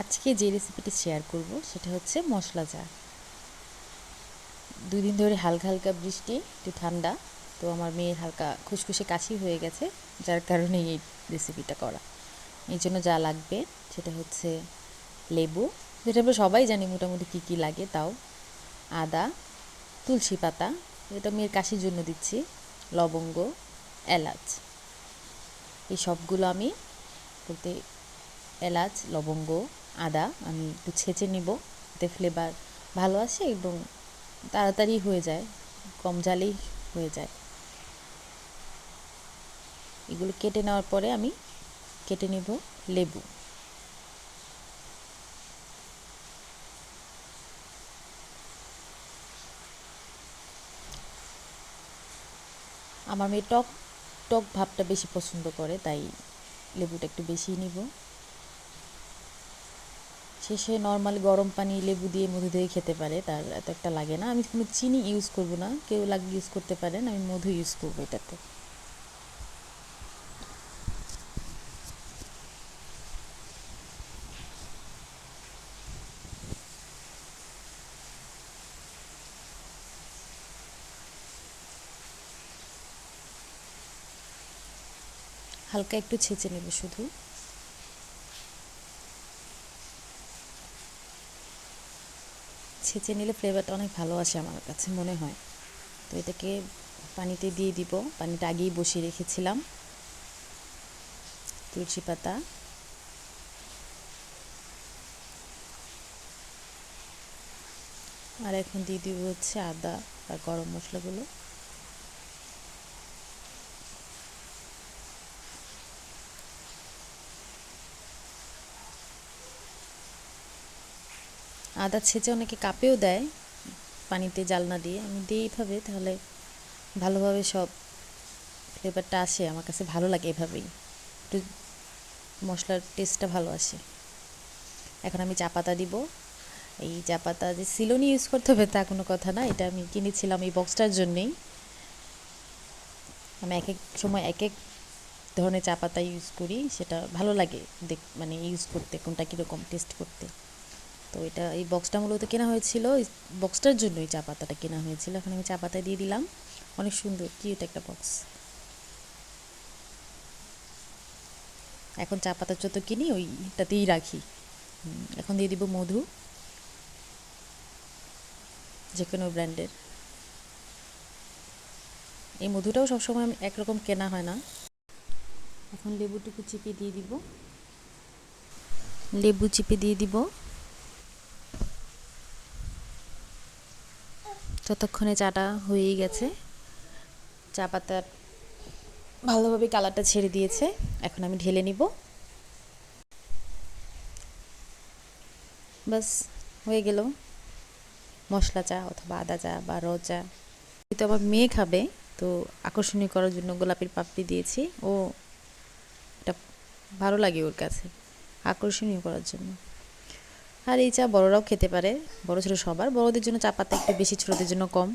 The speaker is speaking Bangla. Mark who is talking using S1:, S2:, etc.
S1: আজকে যে রেসিপিটি শেয়ার করব, সেটা হচ্ছে মশলা চা দুই দিন ধরে হালকা হালকা বৃষ্টি, একটু ঠান্ডা, তো আমার মেয়ের হালকা খুশখুশে কাশি হয়ে গেছে, যার কারণে এই রেসিপিটা করা। এই জন্য যা লাগবে, সেটা হচ্ছে লেবু, যেটা আমরা সবাই জানি মোটামুটি কী কী লাগে, তাও আদা, তুলসী পাতা, এটা মেয়ের কাশির জন্য দিচ্ছি, লবঙ্গ, এলাচ। এই সবগুলো আমি বলতে এলাচ, লবঙ্গ আদা, আমি একটু ছেঁচে নিব। এতে ফ্লেভার ভালো আসে এবং তাড়াতাড়ি হয়ে যায়, কম জালেই হয়ে যায়। এগুলো কেটে নেওয়ার পরে আমি কেটে নেব লেবু। আমার মেয়ে টক টক ভাবটা বেশি পছন্দ করে, তাই লেবুটা একটু বেশি নিব। শেষে নর্মাল গরম পানি, লেবু দিয়ে মধু দিয়ে খেতে পারে, তার এত একটা লাগে না। আমি কোনো চিনি ইউজ করব না, কেউ লাগে ইউজ করতে পারেন, আমি মধু ইউজ করব এটাতে। হালকা একটু ছেঁচে নেবে শুধু। ছেঁচে নিলে ফ্লেভারটা অনেক ভালো আসে আমার কাছে, মনে হয়। তো এটাকে পানিতে দিয়ে দিব। পানিটা আগেই বসিয়ে রেখেছিলাম। তুলসী পাতা। আর এখন দিয়ে দিব হচ্ছে আদা আর গরম মশলাগুলো। আদা ছেঁচে অনেকে কাপেও দেয় পানিতে জাল না দিয়ে। আমি দিই এইভাবে, তাহলে ভালোভাবে সব ফ্লেভারটা আসে। আমার কাছে ভালো লাগে এভাবেই। একটু মশলার টেস্টটা ভালো আসে। এখন আমি চা পাতা দিব। এই চা পাতা যে সিলোনি ইউজ করতে হবে তা কোনো কথা না। এটা আমি কিনেছিলাম এই বক্সটার জন্যেই। আমি এক এক সময় এক এক ধরনের চা পাতা ইউজ করি। সেটা ভালো লাগে দেখ মানে ইউজ করতে, কোনটা কীরকম টেস্ট করতে। তো এটা এই বক্সটা মূলত কেনা হয়েছিল বক্সটার জন্য এই চা পাতাটা কেনা হয়েছিল। এখন আমি চা পাতা দিয়ে দিলাম। অনেক সুন্দর কিউট একটা বক্স এখন চা পাতা যত কিনি, ওইটাতেই রাখি। এখন দিয়ে দিব মধু। যে কোনো ব্র্যান্ডের। এই মধুটাও সবসময় আমি একরকম কেনা হয় না। এখন লেবুটুকু চিপে দিয়ে দিব। লেবু চিপে দিয়ে দিব। ততক্ষণে চাটা হয়েই গেছে। চা পাতার ভালোভাবে কালারটা ছেড়ে দিয়েছে। এখন আমি ঢেলে নিব। বাস হয়ে গেল। মশলা চা অথবা আদা চা বা র চা। কিন্তু আমার মেয়ে খাবে, তো আকর্ষণীয় করার জন্য গোলাপের পাপড়ি দিয়েছি। ও, এটা ভালো লাগে ওর কাছে। আকর্ষণীয় করার জন্য। আর এই চা বড়রাও খেতে পারে। বড় ছোটো সবার। বড়দের জন্য চা পাতা একটু বেশি, ছোটোদের জন্য কম।